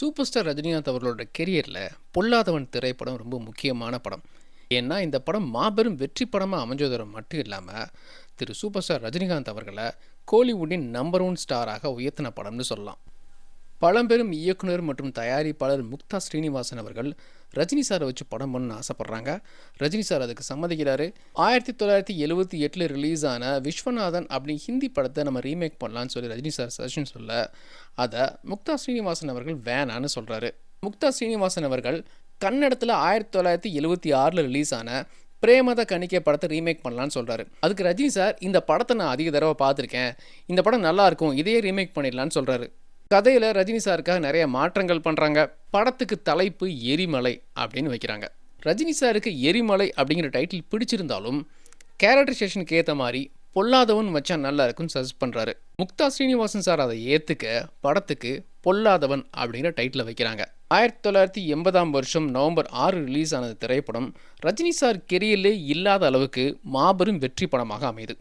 Super star Rajinikanth அவர்களோட கெரியரில் பொல்லாதவன் திரைப்படம் ரொம்ப முக்கியமான படம். ஏன்னா இந்த படம் மாபெரும் வெற்றி படமாக அமைஞ்சதோட மட்டும் இல்லாமல் திரு சூப்பர் ஸ்டார் ரஜினிகாந்த் அவர்களை கோலிவுட்டின் நம்பர் ஒன் ஸ்டாராக உயர்த்தின படம்னு சொல்லலாம். பழம்பெரும் இயக்குனர் மற்றும் தயாரிப்பாளர் முக்தா ஸ்ரீனிவாசன் அவர்கள் ரஜினி சாரை வச்சு படம் பண்ணணும்னு ஆசைப்பட்றாங்க. ரஜினி சார் அதுக்கு சம்மதிக்கிறாரு. ஆயிரத்தி தொள்ளாயிரத்தி எழுபத்தி எட்டில் ரிலீஸ் ஆன விஸ்வநாதன் அப்படி ஹிந்தி படத்தை நம்ம ரீமேக் பண்ணலான்னு சொல்லி ரஜினி சார் சஜஷன் சொல்ல அதை முக்தா ஸ்ரீனிவாசன் அவர்கள் வேணான்னு சொல்கிறாரு முக்தா ஸ்ரீனிவாசன் அவர்கள் கன்னடத்தில் ஆயிரத்தி தொள்ளாயிரத்தி எழுபத்தி ஆறில் ரிலீஸ் ஆன பிரேமத கணிக்கை படத்தை ரீமேக் பண்ணலான்னு சொல்கிறாரு அதுக்கு ரஜினி சார் இந்த படத்தை நான் அதிக தடவை பார்த்துருக்கேன். இந்த படம் நல்லாயிருக்கும் இதையே ரீமேக் பண்ணிடலான்னு சொல்கிறாரு கதையில் ரஜினி சாருக்காக நிறைய மாற்றங்கள் பண்ணுறாங்க படத்துக்கு தலைப்பு எரிமலை அப்படின்னு வைக்கிறாங்க. ரஜினி சாருக்கு எரிமலை அப்படிங்கிற டைட்டில் பிடிச்சிருந்தாலும் கேரக்டரைசேஷனுக்கு ஏற்ற மாதிரி பொல்லாதவன் வச்சா நல்லா இருக்குன்னு சஜஸ்ட் பண்ணுறாரு முக்தா ஸ்ரீனிவாசன் சார் அதை ஏற்றுக்க படத்துக்கு பொல்லாதவன் அப்படிங்கிற டைட்டில் வைக்கிறாங்க. ஆயிரத்தி தொள்ளாயிரத்தி எண்பதாம் வருஷம் நவம்பர் ஆறு ரிலீஸ் ஆன திரைப்படம் ரஜினி சார் கெரியர்லே இல்லாத அளவுக்கு மாபெரும் வெற்றி படமாக அமையுது.